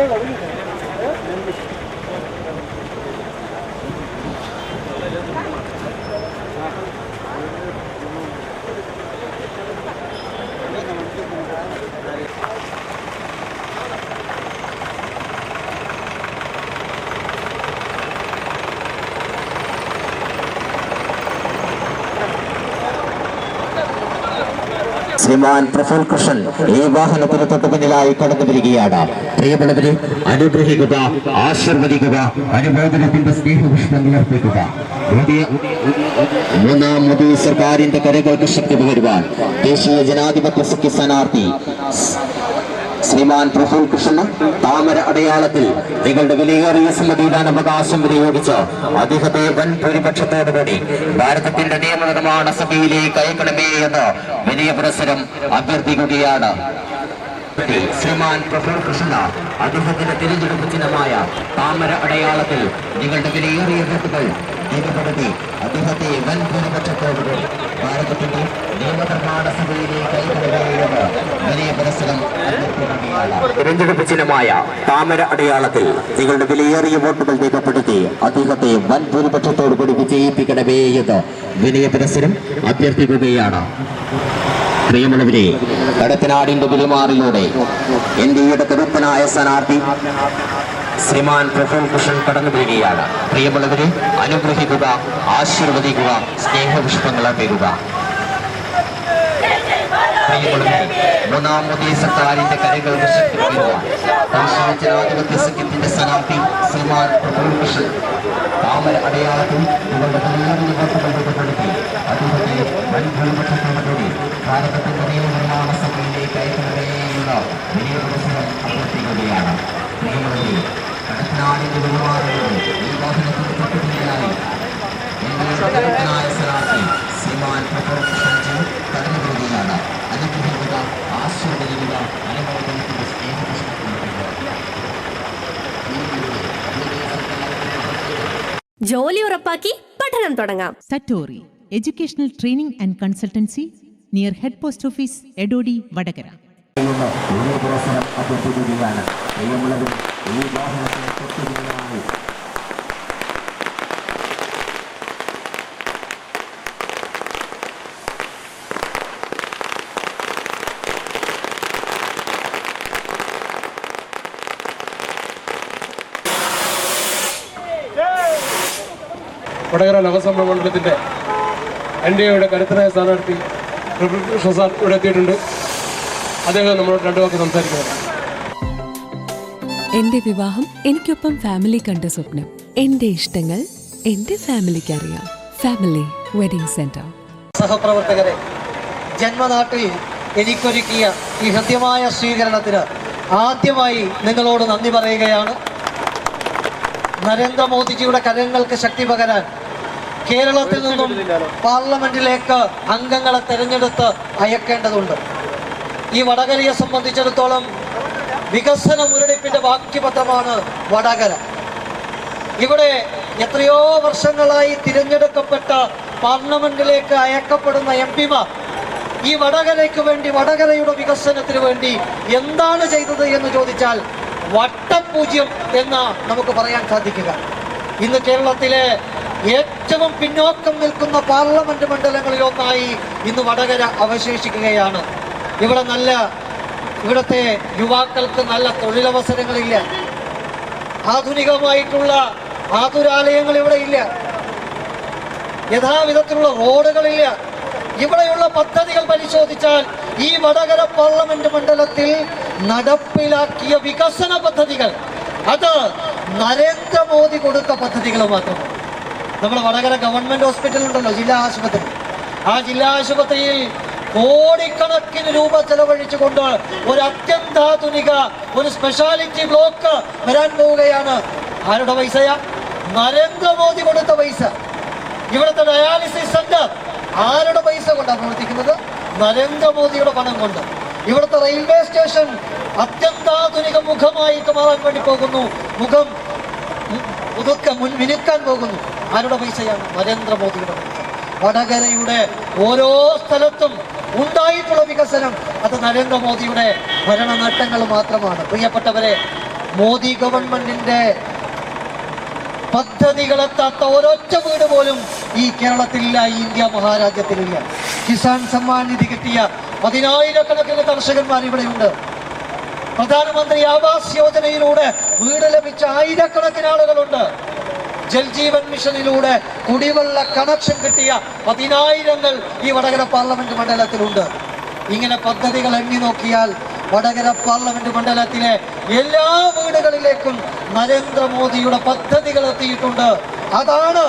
这个问题 ശ്രീമാൻ പ്രഫുൽ കൃഷ്ണൻ ഈ വാഹനത്തിന് തൊട്ട് പിന്നിലായി കടന്നു വരികയാണ് പ്രിയപ്പെട്ടവരെ അനുഗ്രഹിക്കുക ആശീർവദിക്കുക അനുമോദനത്തിന്റെ സ്നേഹപുഷ്പങ്ങൾ അർപ്പിക്കുക. മൂന്നാം മോദി സർക്കാരിന്റെ കരകൾക്ക് ശക്തി പകരുവാൻ ദേശീയ ജനാധിപത്യ സഖ്യ സ്ഥാനാർത്ഥി ശ്രീമാൻ പ്രഫുൽ കൃഷ്ണൻ താമര അടയാളത്തിൽ നിങ്ങളുടെ വിലയേറിയ സമ്മതിദാന അവകാശം വിനിയോഗിച്ച് അദ്ദേഹത്തെ വൻ ഭൂരിപക്ഷത്തോടുകൂടി ഭാരതത്തിന്റെ നിയമനിർമ്മാണ സഭയിലേക്ക് അയക്കണമേ എന്ന് വിനയ പുരസരം അഭ്യർത്ഥിക്കുകയാണ്. ശ്രീമാൻ പ്രഫുൽ കൃഷ്ണ അദ്ദേഹത്തിന്റെ തിരഞ്ഞെടുപ്പ് ചിഹ്നമായ താമര അടയാളത്തിൽ നിങ്ങളുടെ വിലയേറിയ വോട്ടുകൾ രേഖപ്പെടുത്തി അദ്ദേഹത്തെ വൻ ഭൂരിപക്ഷത്തോടുകൂടി ഭാരതത്തിന്റെ നിയമനിർമ്മാണ പുരസ്സരം അഭ്യർത്ഥിക്കുകയാണ്. തിരഞ്ഞെടുപ്പ് ചിഹ്നമായ താമര അടയാളത്തിൽ നിങ്ങളുടെ വിലയേറിയ വോട്ടുകൾ രേഖപ്പെടുത്തി അദ്ദേഹത്തെ വൻ ഭൂരിപക്ഷത്തോടുകൂടി വിജയിപ്പിക്കണമേ എന്ന് വിനയ പുരസ്സരം അഭ്യർത്ഥിക്കുകയാണ്. പ്രിയമുള്ളവരെ കടത്തനാടിന്റെ പെരുമാറിലൂടെ ഇന്ത്യയുടെ കരുത്തനായ സ്ഥാനാർത്ഥി ശ്രീമാൻ പ്രഫുൽ കൃഷ്ണൻ കടന്നു വരികയാണ്. പ്രിയമുള്ളവരെ അനുഗ്രഹിക്കുക ആശീർവദിക്കുക സ്നേഹപുഷ്പങ്ങൾ അർപ്പിക്കുക പ്രിയമുള്ളവരെ മൂന്നാം മോദി സർക്കാരിന്റെ കരകൾ ശക്തിപ്പെടുവാൻ ദേശീയ ജനാധിപത്യ സഖ്യത്തിന്റെ സ്ഥാനാർത്ഥി ശ്രീമാൻ പ്രഫുൽ കൃഷ്ണൻ താമര അടയാളത്തിൽ നിങ്ങളുടെ കല്യാണിന് വോട്ടുകൾ രേഖപ്പെടുത്തി അദ്ദേഹത്തെ വൻ ഭൂരിപക്ഷത്തോടുകൂടി ഭാരതത്തിന്റെ നിയമനിർമ്മാണ സഭയിലേക്ക് അയക്കണമേ എന്ന വലിയ പുരസ്സരം അഭ്യർത്ഥിക്കുകയാണ്. പ്രിയമുള്ളവരെ ശ്രീമാൻ കടന്നു അനുഗ്രഹിക്കുക ജോലി ഉറപ്പാക്കി പഠനം തുടങ്ങാം Satori educational training and consultancy near head post office Edodi Vadagara. Vadakara Lok Sabha മണ്ഡലത്തിന്റെ എൻ ഡി എയുടെ കരുത്തനായ സ്ഥാനാർത്ഥി സാർ ഇവിടെ എത്തിയിട്ടുണ്ട്. അദ്ദേഹം നമ്മളോട് രണ്ടു വാക്ക് സംസാരിക്കുന്നത് എന്റെ വിവാഹം എനിക്കൊപ്പം ഫാമിലി കണ്ട സ്വപ്നം. എന്റെ ഇഷ്ടങ്ങൾ എന്റെ ഫാമിലിക്ക് അറിയാം. ഫാമിലി വെഡിങ് സെന്റർ സഹപ്രവർത്തകരെ ജന്മനാട്ടിൽ എനിക്കൊരുക്കിയ ഈ ഹൃദ്യമായ സ്വീകരണത്തിന് ആദ്യമായി നിങ്ങളോട് നന്ദി പറയുകയാണ്. നരേന്ദ്രമോദിജിയുടെ കരങ്ങൾക്ക് ശക്തി പകരാൻ കേരളത്തിൽ നിന്നും പാർലമെന്റിലേക്ക് അംഗങ്ങളെ തെരഞ്ഞെടുത്ത് അയക്കേണ്ടതുണ്ട്. ഈ വടകരയെ സംബന്ധിച്ചിടത്തോളം വികസന മുരടിപ്പിന്റെ വാക്യപഥമാണ് വടകര. ഇവിടെ എത്രയോ വർഷങ്ങളായി തിരഞ്ഞെടുക്കപ്പെട്ട പാർലമെന്റിലേക്ക് അയക്കപ്പെടുന്ന എം പിമാർ ഈ വടകരയ്ക്ക് വേണ്ടി വടകരയുടെ വികസനത്തിന് വേണ്ടി എന്താണ് ചെയ്തത് എന്ന് ചോദിച്ചാൽ വട്ടപൂജ്യം എന്ന് നമുക്ക് പറയാൻ സാധിക്കുക. ഇന്ന് കേരളത്തിലെ ഏറ്റവും പിന്നോക്കം നിൽക്കുന്ന പാർലമെന്റ് മണ്ഡലങ്ങളിലൊന്നായി ഇന്ന് വടകര അവശേഷിക്കുകയാണ്. ഇവിടെ നല്ല ഇവിടുത്തെ യുവാക്കൾക്ക് നല്ല തൊഴിലവസരങ്ങളില്ല. ആധുനികമായിട്ടുള്ള ആതുരാലയങ്ങൾ ഇവിടെ ഇല്ല. യഥാവിധത്തിലുള്ള റോഡുകളില്ല. ഇവിടെയുള്ള പദ്ധതികൾ പരിശോധിച്ചാൽ ഈ വടകര പാർലമെന്റ് മണ്ഡലത്തിൽ നടപ്പിലാക്കിയ വികസന പദ്ധതികൾ അത് നരേന്ദ്രമോദി കൊടുത്ത പദ്ധതികൾ മാത്രം. നമ്മുടെ വടകര ഗവൺമെന്റ് ഹോസ്പിറ്റൽ ഉണ്ടല്ലോ ജില്ലാ ആശുപത്രി. ആ ജില്ലാ ആശുപത്രിയിൽ കോടിക്കണക്കിന് രൂപ ചെലവഴിച്ചുകൊണ്ട് ഒരു അത്യന്താധുനിക ഒരു സ്പെഷ്യാലിറ്റി ബ്ലോക്ക് വരാൻ പോവുകയാണ്. ആരുടെ പൈസയാ? നരേന്ദ്രമോദി കൊടുത്ത പൈസ. ഇവിടുത്തെ ഡയാലിസിസ് സെന്റർ ആരുടെ പൈസ കൊണ്ടാണ് പ്രവർത്തിക്കുന്നത്? നരേന്ദ്രമോദിയുടെ പണം കൊണ്ട്. ഇവിടുത്തെ റെയിൽവേ സ്റ്റേഷൻ അത്യന്താധുനിക മുഖമായിട്ട് മാറാൻ വേണ്ടി പോകുന്നു. മുഖം പുതുക്ക മുൻ മിനുക്കാൻ പോകുന്നു. ആരുടെ പൈസയാണ്? നരേന്ദ്രമോദിയുടെ പൈസ. വടകരയുടെ ഓരോ സ്ഥലത്തും ഉണ്ടായിട്ടുള്ള വികസനം. അത് നരേന്ദ്രമോദിയുടെ ഭരണ നേട്ടങ്ങൾ മാത്രമാണ്. പ്രിയപ്പെട്ടവരെ മോദി ഗവൺമെന്റിന്റെ പദ്ധതികളെത്താത്ത ഒരൊറ്റ വീട് പോലും ഈ കേരളത്തിലില്ല ഈ ഇന്ത്യ മഹാരാജ്യത്തിലില്ല. കിസാൻ സമ്മാൻ നിധി കിട്ടിയ പതിനായിരക്കണക്കിന് കർഷകന്മാർ ഇവിടെയുണ്ട്. പ്രധാനമന്ത്രി ആവാസ് യോജനയിലൂടെ വീട് ലഭിച്ച ആയിരക്കണക്കിന് ആളുകളുണ്ട്. ജൽജീവൻ മിഷനിലൂടെ കുടിവെള്ള കണക്ഷൻ കിട്ടിയ പതിനായിരങ്ങൾ ഈ വടകര പാർലമെന്റ് മണ്ഡലത്തിലുണ്ട്. ഇങ്ങനെ പദ്ധതികൾ എണ്ണി നോക്കിയാൽ വടകര പാർലമെന്റ് മണ്ഡലത്തിലെ എല്ലാ വീടുകളിലേക്കും നരേന്ദ്രമോദിയുടെ പദ്ധതികൾ എത്തിയിട്ടുണ്ട്. അതാണ്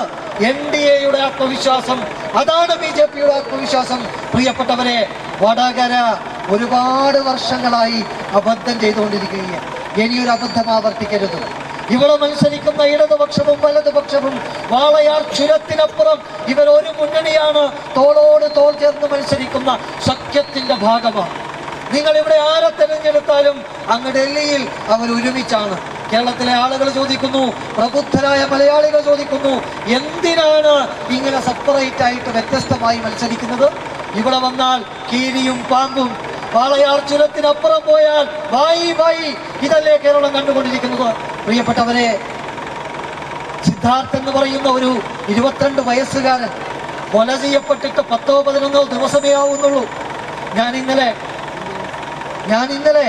എൻ ഡി എയുടെ ആത്മവിശ്വാസം അതാണ് ബി ജെ പിയുടെ ആത്മവിശ്വാസം. പ്രിയപ്പെട്ടവരെ വടകര ഒരുപാട് വർഷങ്ങളായി അബദ്ധം ചെയ്തുകൊണ്ടിരിക്കുകയാണ്. ഇനിയൊരു അബദ്ധം ആവർത്തിക്കരുത്. ഇവിടെ മത്സരിക്കുന്ന ഇടതുപക്ഷവും വലതുപക്ഷവും വാളയാർ ചുരത്തിനപ്പുറം ഇവർ ഒരു മുന്നണിയാണ്. തോളോട് തോൾ ചേർന്ന് മത്സരിക്കുന്ന സഖ്യത്തിന്റെ ഭാഗമാണ്. നിങ്ങൾ ഇവിടെ ആരെ തെരഞ്ഞെടുത്താലും അങ്ങ് ഡൽഹിയിൽ അവർ ഒരുമിച്ചാണ്. കേരളത്തിലെ ആളുകൾ ചോദിക്കുന്നു പ്രബുദ്ധരായ മലയാളികൾ ചോദിക്കുന്നു എന്തിനാണ് ഇങ്ങനെ സെപ്പറേറ്റ് ആയിട്ട് വ്യത്യസ്തമായി മത്സരിക്കുന്നത്? ഇവിടെ വന്നാൽ കീരിയും പാമ്പും വാളയാർ ചുരത്തിനപ്പുറം പോയാൽ വായി വായി ഇതല്ലേ കേരളം കണ്ടുകൊണ്ടിരിക്കുന്നത്? പ്രിയപ്പെട്ടവരെ സിദ്ധാർത്ഥ് എന്ന് പറയുന്ന ഒരു ഇരുപത്തിരണ്ട് വയസ്സുകാരൻ കൊല ചെയ്യപ്പെട്ടിട്ട് പത്തോ പതിനൊന്നോ ദിവസമേ ആവുന്നുള്ളൂ. ഞാൻ ഇന്നലെ ഞാൻ ഇന്നലെ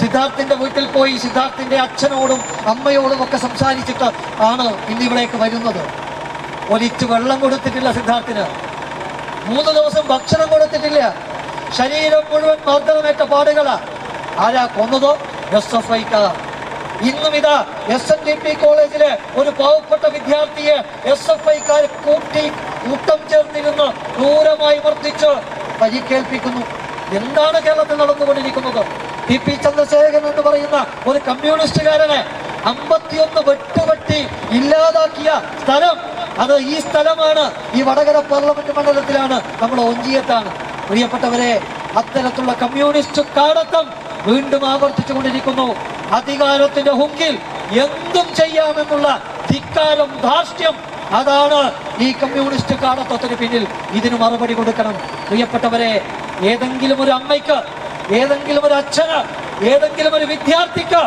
സിദ്ധാർത്ഥിന്റെ വീട്ടിൽ പോയി സിദ്ധാർത്ഥിന്റെ അച്ഛനോടും അമ്മയോടും ഒക്കെ സംസാരിച്ചിട്ട് ആണ് ഇന്ന് ഇവിടേക്ക് വരുന്നത്. ഒലിച്ച് വെള്ളം കൊടുത്തിട്ടില്ല സിദ്ധാർത്ഥിന്. മൂന്ന് ദിവസം ഭക്ഷണം കൊടുത്തിട്ടില്ല. ശരീരം മുഴുവൻ മർദ്ദനമേറ്റ പാടുകളാ. ആരാ കൊന്നതോ? ജോസഫ് എഫ് ഐക്കാർ ഇന്നും ഇതാ എസ് എൻ ഡി പി കോളേജിലെ ഒരു പാവപ്പെട്ട വിദ്യാർത്ഥിയെ എസ് എഫ് ഐക്കാർ കൂട്ടി കൂട്ടം ചേർന്നിരുന്ന് ക്രൂരമായി വർദ്ധിച്ച് പരിക്കേൽപ്പിക്കുന്നു. എന്താണ് കേരളത്തിൽ നടന്നുകൊണ്ടിരിക്കുന്നത്? ടി പി ചന്ദ്രശേഖരൻ എന്ന് പറയുന്ന ഒരു കമ്മ്യൂണിസ്റ്റുകാരനെ അമ്പത്തിയൊന്ന് വെട്ടുവെട്ടി ഇല്ലാതാക്കിയ സ്ഥലം. അത് ഈ സ്ഥലമാണ്. ഈ വടകര പാർലമെന്റ് മണ്ഡലത്തിലാണ് നമ്മൾ ഒഞ്ചിയത്താണ് പ്രിയപ്പെട്ടവരെ അത്തരത്തിലുള്ള കമ്മ്യൂണിസ്റ്റ് കാടത്തം വീണ്ടും ആവർത്തിച്ചു കൊണ്ടിരിക്കുന്നു അധികാരത്തിന്റെ ഹുക്കിൽ എന്തും ചെയ്യാമെന്നുള്ള ധിക്കാരം ധാർഷ്ട്യം അതാണ് ഈ കമ്മ്യൂണിസ്റ്റ് കാടത്വത്തിന് പിന്നിൽ ഇതിന് മറുപടി കൊടുക്കണം. പ്രിയപ്പെട്ടവരെ ഏതെങ്കിലും ഒരു അമ്മയ്ക്ക് ഏതെങ്കിലും ഒരു അച്ഛന് ഏതെങ്കിലും ഒരു വിദ്യാർത്ഥിക്ക്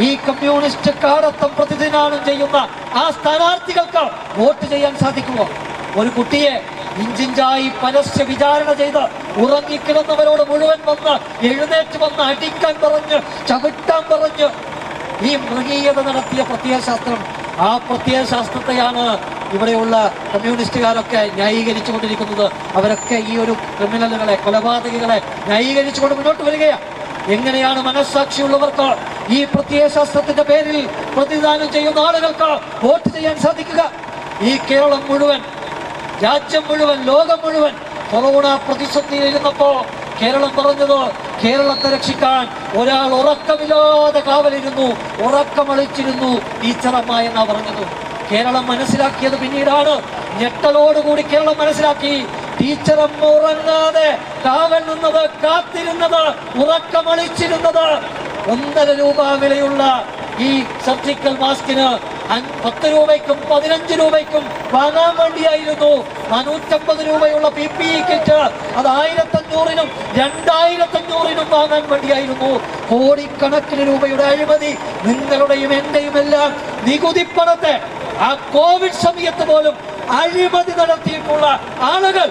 ഈ കമ്മ്യൂണിസ്റ്റ് കാടത്തം പ്രതിദിനാനം ചെയ്യുന്ന ആ സ്ഥാനാർത്ഥികൾക്ക് വോട്ട് ചെയ്യാൻ സാധിക്കുമോ? ഒരു കുട്ടിയെ ഇഞ്ചിഞ്ചായി പരസ്യ വിചാരണ ചെയ്ത് ഉറങ്ങിക്കിടന്നവരോട് മുഴുവൻ വന്ന് എഴുന്നേറ്റ് വന്ന് അടിക്കാൻ പറഞ്ഞ് ചവിട്ടാൻ പറഞ്ഞ് ഈ മൃഗീയത നടത്തിയ പ്രത്യയശാസ്ത്രം. ആ പ്രത്യയശാസ്ത്രത്തെയാണ് ഇവിടെയുള്ള കമ്മ്യൂണിസ്റ്റുകാരൊക്കെ ന്യായീകരിച്ചു കൊണ്ടിരിക്കുന്നത് അവരൊക്കെ ഈ ഒരു ക്രിമിനലുകളെ കൊലപാതകികളെ ന്യായീകരിച്ചുകൊണ്ട് മുന്നോട്ട് വരികയാണ് എങ്ങനെയാണ് മനസ്സാക്ഷിയുള്ളവർക്ക് ഈ പ്രത്യയശാസ്ത്രത്തിന്റെ പേരിൽ പ്രതിദാനം ചെയ്യുന്ന ആളുകൾക്ക് വോട്ട് ചെയ്യാൻ സാധിക്കുക? ഈ കേരളം മുഴുവൻ രാജ്യം മുഴുവൻ ലോകം മുഴുവൻ കൊറോണ പ്രതിസന്ധിയിലിരുന്നപ്പോ കേരളം പറഞ്ഞത് കേരളത്തെ രക്ഷിക്കാൻ ഒരാൾ ഉറക്കമില്ലാതെ കാവലിരുന്നു ഉറക്കമളിച്ചിരുന്നു ടീച്ചറമ്മ എന്നാ പറഞ്ഞത്. കേരളം മനസ്സിലാക്കിയത് പിന്നീടാണ്. ഞെട്ടലോടുകൂടി കേരളം മനസ്സിലാക്കി. ടീച്ചറമ്മ ഉറങ്ങാതെ കാവൽ നിന്നത് കാത്തിരുന്നത് ഉറക്കമളിച്ചിരുന്നത്. ഒന്നര രൂപ വിലയുള്ള ഈ സർജിക്കൽ മാസ്കിന് പത്ത് രൂപയ്ക്കും പതിനഞ്ച് രൂപയ്ക്കും വാങ്ങാൻ വേണ്ടിയായിരുന്നു. നാനൂറ്റമ്പത് രൂപയുള്ള പി പി ഇ കിറ്റ് അത് ആയിരത്തഞ്ഞൂറിനും രണ്ടായിരത്തഞ്ഞൂറിനും വാങ്ങാൻ വേണ്ടിയായിരുന്നു. കോടിക്കണക്കിന് രൂപയുടെ അഴിമതി നിങ്ങളുടെയും എന്റെയും എല്ലാം നികുതി പണത്തെ ആ കോവിഡ് സമയത്ത് പോലും അഴിമതി നടത്തിയിട്ടുള്ള ആളുകൾ.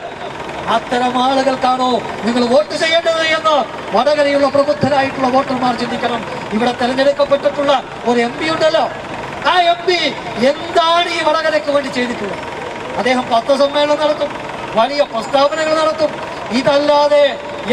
അത്തരം ആളുകൾക്കാണോ നിങ്ങൾ വോട്ട് ചെയ്യേണ്ടത് എന്ന് വടകരയുള്ള പ്രബുദ്ധരായിട്ടുള്ള വോട്ടർമാർ ചിന്തിക്കണം. ഇവിടെ തെരഞ്ഞെടുക്കപ്പെട്ടിട്ടുള്ള ഒരു എം പി ഉണ്ടല്ലോ. ആ എം പി എന്താണ് ഈ വടകരയ്ക്ക് വേണ്ടി ചെയ്തിട്ടുള്ളത്? അദ്ദേഹം പത്രസമ്മേളനം നടത്തും വലിയ പ്രസ്താവനകൾ നടത്തും. ഇതല്ലാതെ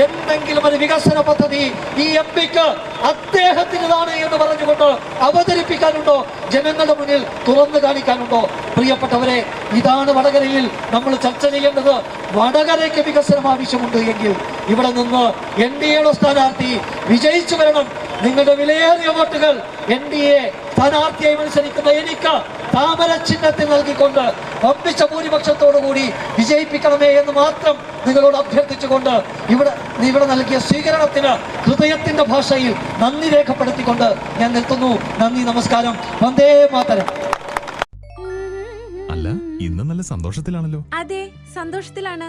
എന്തെങ്കിലും ഒരു വികസന പദ്ധതി ഈ എം പിക്ക് അദ്ദേഹത്തിന്റെതാണ് എന്ന് പറഞ്ഞുകൊണ്ട് അവതരിപ്പിക്കാനുണ്ടോ? ജനങ്ങളുടെ മുന്നിൽ തുറന്നു കാണിക്കാനുണ്ടോ? പ്രിയപ്പെട്ടവരെ ഇതാണ് വടകരയിൽ നമ്മൾ ചർച്ച ചെയ്യേണ്ടത്. വടകരയ്ക്ക് വികസനം ആവശ്യമുണ്ട് എങ്കിൽ ഇവിടെ നിന്ന് എൻ ഡി എയുടെ സ്ഥാനാർത്ഥി വിജയിച്ചു വരണം. നിങ്ങളുടെ വിലയേറിയ വോട്ടുകൾ എൻ ഡി എ സ്ഥാനാർത്ഥിയായി മത്സരിക്കുന്ന എനിക്ക് താമര ചിഹ്നത്തിൽ നൽകിക്കൊണ്ട് വമ്പിച്ച ഭൂരിപക്ഷത്തോടു കൂടി വിജയിപ്പിക്കണമേ എന്ന് മാത്രം നിങ്ങളോട് അഭ്യർത്ഥിച്ചുകൊണ്ട് ഇവിടെ ഇവിടെ നൽകിയ സ്വീകരണത്തിന് ഹൃദയത്തിന്റെ ഭാഷയിൽ നന്ദി രേഖപ്പെടുത്തിക്കൊണ്ട് ഞാൻ നിർത്തുന്നു. നന്ദി നമസ്കാരം. വന്ദേ മാതരം. അല്ല ഇന്ന് നല്ല സന്തോഷത്തിലാണല്ലോ. അതെ സന്തോഷത്തിലാണ്.